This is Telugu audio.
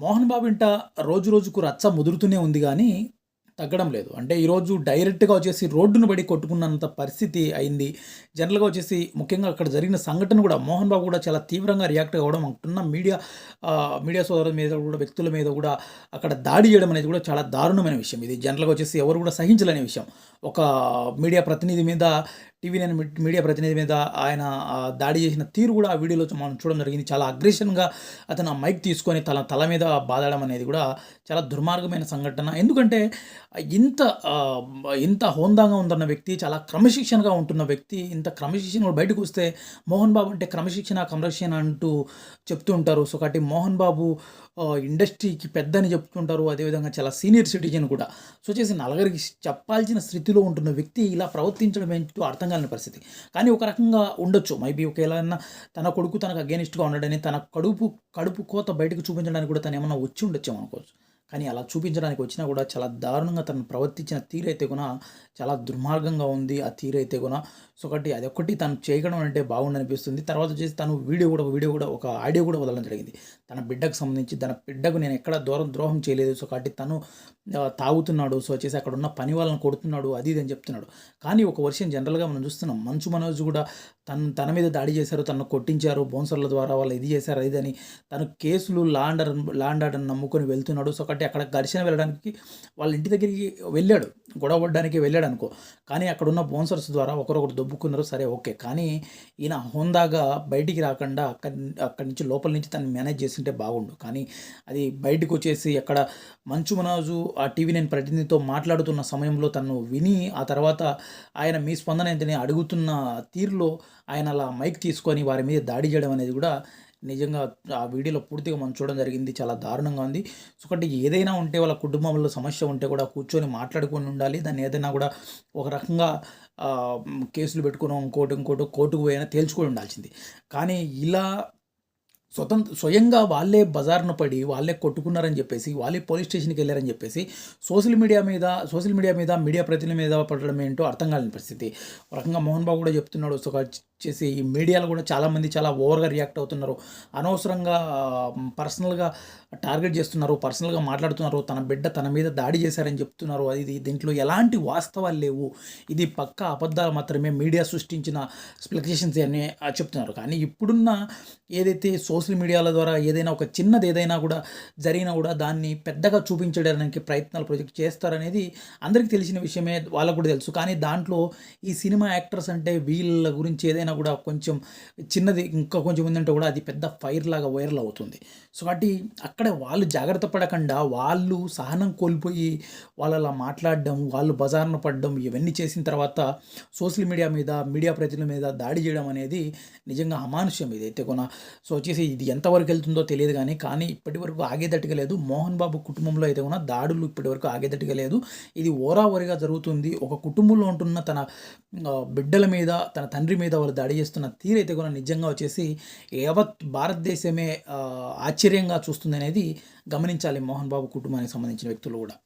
మోహన్ బాబు ఇంట రోజు రోజుకు రచ్చ ముదురుతూనే ఉంది కానీ తగ్గడం లేదు. అంటే ఈరోజు డైరెక్ట్గా వచ్చేసి రోడ్డును బడి కొట్టుకున్నంత పరిస్థితి అయింది. జనరల్గా వచ్చేసి ముఖ్యంగా అక్కడ జరిగిన సంఘటన కూడా మోహన్ బాబు కూడా చాలా తీవ్రంగా రియాక్ట్ అవ్వడం అంటున్న మీడియా మీడియా సోదరుల మీద కూడా వ్యక్తుల మీద కూడా అక్కడ దాడి చేయడం అనేది కూడా చాలా దారుణమైన విషయం. ఇది జనరల్గా వచ్చేసి ఎవరు కూడా సహించలేని విషయం. ఒక మీడియా ప్రతినిధి మీద టీవీ నేను మీడియా ప్రతినిధి మీద ఆయన దాడి చేసిన తీరు కూడా ఆ వీడియోలో మనం చూడడం జరిగింది. చాలా అగ్రెషన్గా అతను ఆ మైక్ తీసుకొని తల తల మీద బాదడం అనేది కూడా చాలా దుర్మార్గమైన సంఘటన. ఎందుకంటే ఇంత ఇంత హోందాగా ఉంటున్న వ్యక్తి చాలా క్రమశిక్షణగా ఉంటున్న వ్యక్తి ఇంత క్రమశిక్షణ కూడా బయటకు వస్తే మోహన్ బాబు అంటే క్రమశిక్షణ క్రమశిక్షణ అంటూ చెప్తూ ఉంటారు. సో కాబట్టి మోహన్ బాబు ఇండస్ట్రీకి పెద్ద అని చెప్తుంటారు. అదేవిధంగా చాలా సీనియర్ సిటిజన్ కూడా. సో చేసి నలుగురికి చెప్పాల్సిన స్థితిలో ఉంటున్న వ్యక్తి ఇలా ప్రవర్తించడం ఏంటో అర్థం కాని పరిస్థితి. కానీ ఒక రకంగా ఉండొచ్చు. మైబీ ఒకవేళ తన కొడుకు తనకు అగేనిస్ట్గా ఉండడని తన కడుపు కడుపు కోత బయటకు చూపించడానికి కూడా తను ఏమన్నా వచ్చి ఉండొచ్చేమో అనుకోవచ్చు. కానీ అలా చూపించడానికి వచ్చినా కూడా చాలా దారుణంగా తను ప్రవర్తించిన తీరైతే కూడా చాలా దుర్మార్గంగా ఉంది ఆ తీరైతే కూడా సో ఒకటి అదొకటి తను చేయడం అంటే బాగుండనిపిస్తుంది. తర్వాత వచ్చేసి తను వీడియో కూడా ఒక వీడియో కూడా ఒక ఆడియో కూడా వదలడం జరిగింది. తన బిడ్డకు సంబంధించి తన బిడ్డకు నేను ఎక్కడ దూరం ద్రోహం చేయలేదు. సో కాబట్టి తను తాగుతున్నాడు. సో వచ్చేసి అక్కడ ఉన్న పని వాళ్ళని కొడుతున్నాడు. అది ఇది అని చెప్తున్నాడు. కానీ ఒక వర్షం జనరల్గా మనం చూస్తున్నాం. మంచు మనోజ్ కూడా తన తన మీద దాడి చేశారు. తను కొట్టించారు. బౌన్సర్ల ద్వారా వాళ్ళు ఇది చేశారు ఇది అని తను కేసులు లాండర్ లాండర్ నమ్ముకొని వెళ్తున్నాడు. సో కాబట్టి అక్కడ ఘర్షణ వెళ్ళడానికి వాళ్ళ ఇంటి దగ్గరికి వెళ్ళాడు. గొడవ పడడానికి వెళ్ళాడు అనుకో. కానీ అక్కడ ఉన్న బౌన్సర్స్ ద్వారా ఒకరొకరు దొబ్బుకున్నారు. సరే ఓకే. కానీ ఈయన హోందాగా బయటికి రాకుండా అక్కడి అక్కడి నుంచి లోపల నుంచి తను మేనేజ్ చేసి చేస్తుంటే బాగుండు. కానీ అది బయటకు వచ్చేసి అక్కడ మంచు మనోజు ఆ టీవీ నేను ప్రతినిధితో మాట్లాడుతున్న సమయంలో తను విని ఆ తర్వాత ఆయన మీ స్పందన ఏంటని అడుగుతున్న తీరులో ఆయన అలా మైక్ తీసుకొని వారి మీద దాడి చేయడం అనేది కూడా నిజంగా ఆ వీడియోలో పూర్తిగా మనం చూడడం జరిగింది. చాలా దారుణంగా ఉంది. సో ఒకటి ఏదైనా ఉంటే వాళ్ళ కుటుంబంలో సమస్య ఉంటే కూడా కూర్చొని మాట్లాడుకొని ఉండాలి. దాన్ని ఏదైనా కూడా ఒక రకంగా కేసులు పెట్టుకుని ఇంకోటి ఇంకోటి కోర్టుకు పోయినా తేల్చుకొని ఉండాల్సింది. కానీ ఇలా స్వతంత్ర స్వయంగా వాళ్ళే బజార్ను పడి వాళ్ళే కొట్టుకున్నారని చెప్పేసి వాళ్ళే పోలీస్ స్టేషన్కి వెళ్ళారని చెప్పేసి సోషల్ మీడియా మీద సోషల్ మీడియా మీద మీడియా ప్రతినిధుల మీద పడడం ఏంటో అర్థం కాలేని పరిస్థితి. ఒక రకంగా మోహన్ బాబు కూడా చెప్తున్నాడు సో చేసి ఈ మీడియాలో కూడా చాలామంది చాలా ఓవర్గా రియాక్ట్ అవుతున్నారు. అనవసరంగా పర్సనల్గా టార్గెట్ చేస్తున్నారు పర్సనల్గా మాట్లాడుతున్నారు తన బిడ్డ తన మీద దాడి చేశారని చెప్తున్నారు. అది దీంట్లో ఎలాంటి వాస్తవాలు లేవు. ఇది పక్క అబద్ధాలు మాత్రమే మీడియా సృష్టించిన స్పెక్యులేషన్స్ అని చెప్తున్నారు. కానీ ఇప్పుడున్న ఏదైతే సోషల్ మీడియాల ద్వారా ఏదైనా ఒక చిన్నది ఏదైనా కూడా జరిగినా కూడా దాన్ని పెద్దగా చూపించడానికి ప్రయత్నాలు ప్రొజెక్ట్ చేస్తారనేది అందరికీ తెలిసిన విషయమే వాళ్ళకు కూడా తెలుసు. కానీ దాంట్లో ఈ సినిమా యాక్టర్స్ అంటే వీళ్ళ గురించి ఏదైనా కూడా కొంచెం చిన్నది ఇంకా కొంచెం ఉందంటే కూడా అది పెద్ద ఫైర్ లాగా వైరల్ అవుతుంది. సో కాబట్టి అక్కడ వాళ్ళు జాగ్రత్త పడకుండా వాళ్ళు సహనం కోల్పోయి వాళ్ళు అలా మాట్లాడడం వాళ్ళు బజార్న పడడం ఇవన్నీ చేసిన తర్వాత సోషల్ మీడియా మీద మీడియా ప్రతినిధుల మీద దాడి చేయడం అనేది నిజంగా అమానుష్యం ఇదైతే కొన. సో వచ్చేసి ఇది ఎంతవరకు వెళ్తుందో తెలియదు కానీ కానీ ఇప్పటి వరకు ఆగేదట్టుగా లేదు. మోహన్ బాబు కుటుంబంలో అయితే కూడా దాడులు ఇప్పటి వరకు ఆగేదట్టుగా లేదు. ఇది ఓరావరిగా జరుగుతుంది. ఒక కుటుంబంలో ఉంటున్న తన బిడ్డల మీద తన తండ్రి మీద వాళ్ళు దాడి చేస్తున్న తీరైతే కూడా నిజంగా వచ్చేసి యావత్ భారతదేశమే ఆశ్చర్యంగా చూస్తుంది అనేది గమనించాలి మోహన్ బాబు కుటుంబానికి సంబంధించిన వ్యక్తులు కూడా.